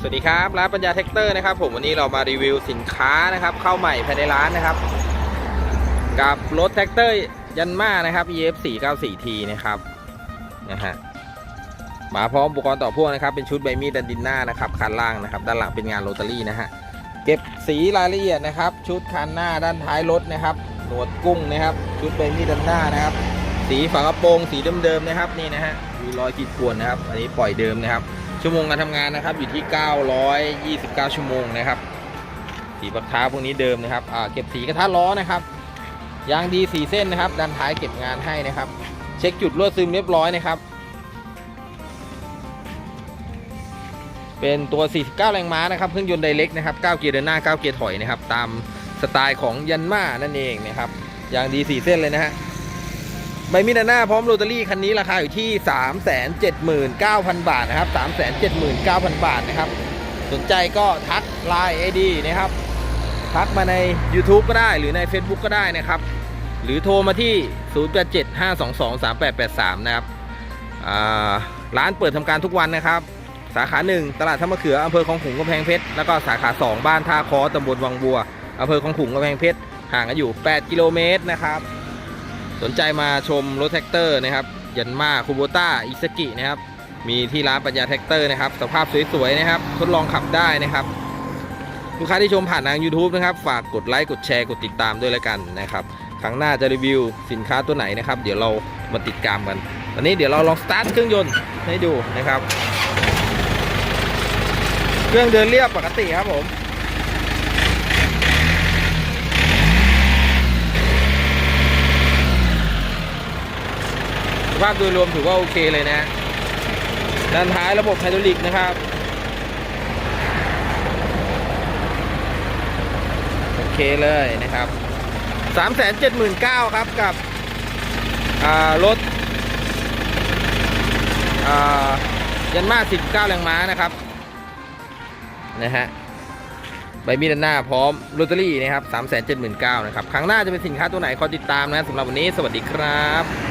สวัสดีครับร้านปัญญาแท็กเตอร์นะครับ ผมวันนี้เรามารีวิวสินค้านะครับ เข้าใหม่ภายในร้านนะครับ กับรถแท็กเตอร์ยันมานะครับ EF 4 9 4 T นะครับนะฮะมาพร้อมอุปกรณ์ต่อพ่วงนะครับเป็นชุดใบมีดดันดินหน้านะครับคันล่างนะครับ ด้านหลังเป็นงานโรตารี่นะฮะเก็บสีรายละเอียดนะครับ ชุดคันหน้าด้านท้ายรถนะครับหนวดกุ้งนะครับ ชุดใบมีดด้านหน้านะครับ สีฝากระโปรงสีเดิมๆนะครับนี่นะฮะมีรอยขีดข่วนนะครับ อันนี้ปล่อยเดิมนะครับ ชั่วโมงการทำงานนะครับอยู่ที่ 929 ชั่วโมงนะครับสีปักท้าพวกนี้เดิมนะครับเก็บสีกระทะล้อนะครับยางดีสีเส้นนะครับด้านท้ายเก็บงานให้นะครับ เช็คจุดรั่วซึมเรียบร้อยนะครับ เป็นตัว 49 แรงม้านะครับเครื่องยนต์ไดเล็กนะครับ 9 เกียร์เดินหน้า 9 เกียร์ถอยนะครับ ตามสไตล์ของยันมานั่นเองนะครับยางดีสีเส้นเลยนะฮะ ใบมีดานหน้าพร้อมโรตารี่คันนี้ราคาอยู่ที่ 379,000 บาทนะครับ 379,000 บาทนะครับ สนใจก็ทักไลน์ไอดีนะครับ ทักมาใน YouTube ก็ได้หรือใน Facebook ก็ได้นะครับ หรือโทรมาที่ 0875223883 นะครับร้านเปิดทำการทุกวันนะครับ สาขา 1 ตลาดท่ามะเขืออำเภอคลองขุงกำแพงเพชร แล้วก็สาขา 2 บ้านท่าคอตำบลวังบัวอำเภอคลองขุงกำแพงเพชร ห่างกันอยู่ 8 กิโลเมตรนะครับ สนใจมาชมรถแท็กเตอร์นะครับยันมาคูโบต้าอิซากินะครับมีที่ร้านปัญญาแท็กเตอร์นะครับสภาพสวยๆนะครับ ทดลองขับได้นะครับ ลูกค้าที่ชมผ่านทาง YouTube นะครับ ฝากกดไลค์กดแชร์กดติดตามด้วยแล้วกันนะครับครั้งหน้าจะรีวิวสินค้าตัวไหนนะครับ เดี๋ยวเรามาติดตามกันตอนนี้เดี๋ยวเราลองสตาร์ทเครื่องยนต์ให้ดูนะครับ เครื่องเดินเรียบปกติครับผม ภาพโดยรวมถือว่าโอเคเลยนะ ด้านท้ายระบบไฮดรอลิกนะครับ โอเคเลยนะครับ 379,000ครับกับรถยันมา 19 แรงม้านะครับ นะฮะใบมีดด้านหน้าพร้อมลอตเตอรี่นะครับ 379,000นะครับ ครั้งหน้าจะเป็นสินค้าตัวไหนคอยติดตามนะสำหรับวันนี้ สวัสดีครับ